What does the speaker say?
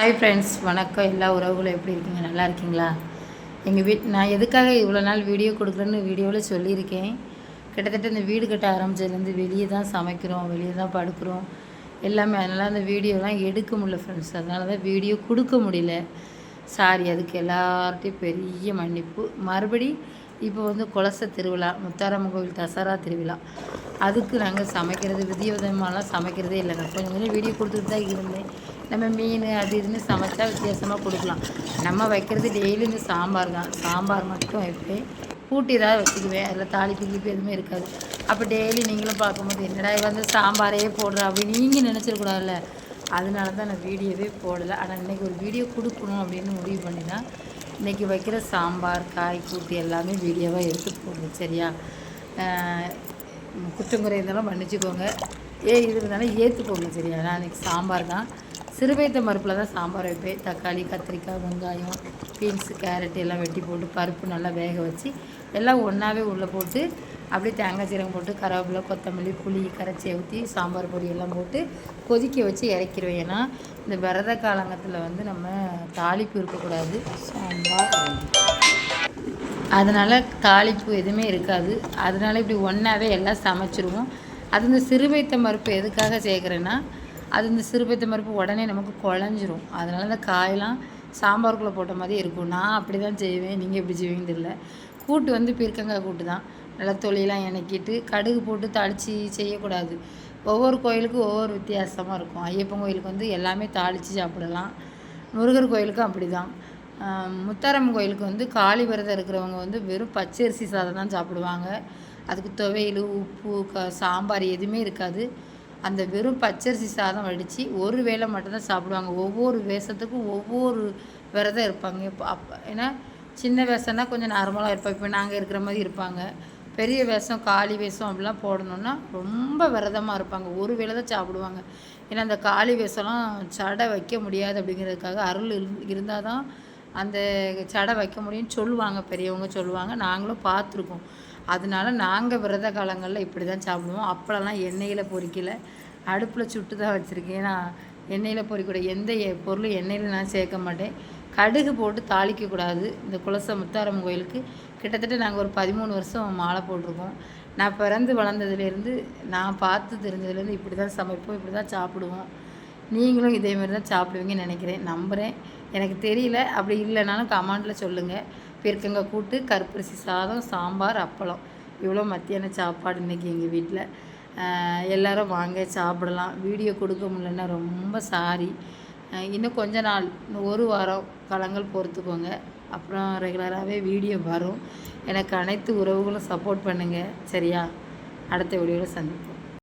Hi friends வணக்கம். எல்லா உறவுகளும் எப்படி இருக்கீங்க? நல்லா இருக்கீங்களா? எங்கள் வீட் நான் எதுக்காக இவ்வளோ நாள் வீடியோ கொடுக்குறேன்னு வீடியோவில் சொல்லியிருக்கேன். கிட்டத்தட்ட இந்த வீடு கட்ட ஆரம்பிச்சதுலேருந்து வெளியே தான் சமைக்கிறோம் வெளியே தான் படுக்கிறோம். எல்லாமே அதனால் அந்த வீடியோலாம் எடுக்க முடியல ஃப்ரெண்ட்ஸ் அதனால தான் வீடியோ கொடுக்க முடியல. சாரி அதுக்கு எல்லார்ட்டையும் பெரிய மன்னிப்பு. மறுபடி இப்போ வந்து குலச திருவிழா முத்தாரம்மன் கோவில் தசரா திருவிழா. அதுக்கு நாங்கள் சமைக்கிறது விதிவிதமாலாம் சமைக்கிறதே இல்லைங்க. கொஞ்சம் கொஞ்சம் வீடியோ கொடுத்துட்டு தான் இருந்தேன். நம்ம மீன் அது இதுன்னு சமைச்சா வித்தியாசமாக கொடுக்கலாம். நம்ம வைக்கிறது டெய்லி இந்த சாம்பார் தான். சாம்பார் மட்டும் வைப்பேன் கூட்டி ஏதாவது வச்சுக்குவேன். அதில் தாளிப்பு கிளிப்பு எதுவுமே இருக்காது. அப்போ டெய்லி நீங்களும் பார்க்கும்போது என்னடா வந்து சாம்பாரே போடுற? அப்படின்னு நீங்கள் நினச்சிடக்கூடாதுல்ல. அதனால தான் நான் வீடியோவே போடலை. ஆனால் இன்றைக்கி ஒரு வீடியோ கொடுக்கணும் அப்படின்னு முடிவு பண்ணி தான் இன்றைக்கி வைக்கிற சாம்பார் காய் கூட்டு எல்லாமே வீடியோவாக எடுத்து போடணும். சரியா? குற்றங்குறை இருந்தாலும் மன்னிச்சுக்கோங்க. ஏ இது இருந்தாலும் ஏற்றுக்கோங்க சரியா? நான் இன்றைக்கி சாம்பார் தான். சிறுவைத்த பருப்பில் தான் சாம்பார் வைப்பேன். தக்காளி கத்திரிக்காய் வெங்காயம் பீன்ஸு கேரட் எல்லாம் வெட்டி போட்டு பருப்பு நல்லா வேக வச்சு எல்லாம் ஒன்றாவே உள்ளே போட்டு அப்படியே தேங்காய் சீரகம் போட்டு கருவேப்பிலை கொத்தமல்லி புளி கரைச்சி ஊற்றி சாம்பார் பொடி எல்லாம் போட்டு கொதிக்க வச்சு இறக்கிடுவேன் ஏன்னா இந்த விரத காலங்கத்தில் வந்து நம்ம தாளிப்பு இருக்கக்கூடாது. சாம்பார். அதனால் தாளிப்பு எதுவுமே இருக்காது. அதனால் இப்படி ஒன்றாவே எல்லாம் சமைச்சிருவோம். அது இந்த சிறுவைத்த மறுப்பு எதுக்காக சேர்க்குறேன்னா அது இந்த சிறுபைத்த பருப்பு உடனே நமக்கு குழஞ்சிரும். அதனால் அந்த காயெல்லாம் சாம்பாருக்குள்ளே போட்ட மாதிரி இருக்கும். நான் அப்படி தான் செய்வேன். நீங்கள் எப்படி செய்வீங்கன்னு தெரியல. கூட்டு வந்து பீர்க்கங்காய் கூட்டு தான். நல்லா தொழிலாம் இணக்கிட்டு கடுகு போட்டு தாளித்து செய்யக்கூடாது. ஒவ்வொரு கோயிலுக்கும் ஒவ்வொரு வித்தியாசமாக இருக்கும். ஐயப்பன் கோயிலுக்கு வந்து எல்லாமே தாளித்து சாப்பிடலாம். முருகர் கோயிலுக்கும் அப்படி தான் முத்தாரம்மன் கோயிலுக்கு வந்து காளி விரதம் இருக்கிறவங்க வந்து வெறும் பச்சரிசி சாதம் தான் சாப்பிடுவாங்க. அதுக்கு துவையல் உப்பு க சாம்பார் எதுவுமே இருக்காது. அந்த வெறும் பச்சரிசி சாதம் வடித்து ஒரு வேளை மட்டும்தான் சாப்பிடுவாங்க. ஒவ்வொரு வேஷத்துக்கும் ஒவ்வொரு விரதம் இருப்பாங்க. இப்போ அப்போ ஏன்னா சின்ன வேஷம்னா கொஞ்சம் நார்மலாக இருப்போம். இப்போ நாங்கள் இருக்கிற மாதிரி இருப்பாங்க. பெரிய வேஷம் காளி வேஷம் அப்படிலாம் போடணுன்னா ரொம்ப விரதமாக இருப்பாங்க. ஒரு வேளை தான் சாப்பிடுவாங்க. ஏன்னா அந்த காளி வேஷம்லாம் சடை வைக்க முடியாது அப்படிங்கிறதுக்காக அருள் இருந்தால் தான் அந்த சடை வைக்க முடியும்னு சொல்லுவாங்க பெரியவங்க சொல்லுவாங்க நாங்களும் பார்த்துருக்கோம். அதனால நாங்கள் விரத காலங்களில் இப்படி தான் சாப்பிடுவோம். அப்போல்லாம் எண்ணெயில் பொறிக்கல. அடுப்பில் சுட்டு தான் வச்சுருக்கேன். ஏன்னா எண்ணெயில் பொறிக்கூட எந்த பொருளும் எண்ணெயில் நான் சேர்க்க மாட்டேன். கடுகு போட்டு தாளிக்கக்கூடாது இந்த குலச முத்தாரம் கோயிலுக்கு கிட்டத்தட்ட நாங்கள் ஒரு பதிமூணு வருஷம் மாலை போட்டிருக்கோம். நான் பிறந்து வளர்ந்ததுலேருந்து நான் பார்த்து தெரிஞ்சதுலேருந்து இப்படி தான் சமைப்போம் இப்படி தான் சாப்பிடுவோம். நீங்களும் இதேமாரி தான் சாப்பிடுவீங்கன்னு நினைக்கிறேன். நம்புகிறேன் எனக்கு தெரியல. அப்படி இல்லைனாலும் கமெண்டில் சொல்லுங்கள் பெருக்கங்க கூட்டு கருப்பரிசி சாதம் சாம்பார் அப்பளம். இவ்வளோ மத்தியான சாப்பாடு இன்றைக்கி எங்கள் வீட்டில் எல்லோரும் வாங்க சாப்பிடலாம். வீடியோ கொடுக்க முடியலன்னா ரொம்ப சாரி இன்னும் கொஞ்ச நாள் இன்னும் ஒரு வாரம் களங்கள் பொறுத்துக்கோங்க. அப்புறம் ரெகுலராகவே வீடியோ வரும். எனக்கு அனைத்து உறவுகளும் சப்போர்ட் பண்ணுங்கள் சரியா? அடுத்த வீடியோவில் சந்திப்போம்.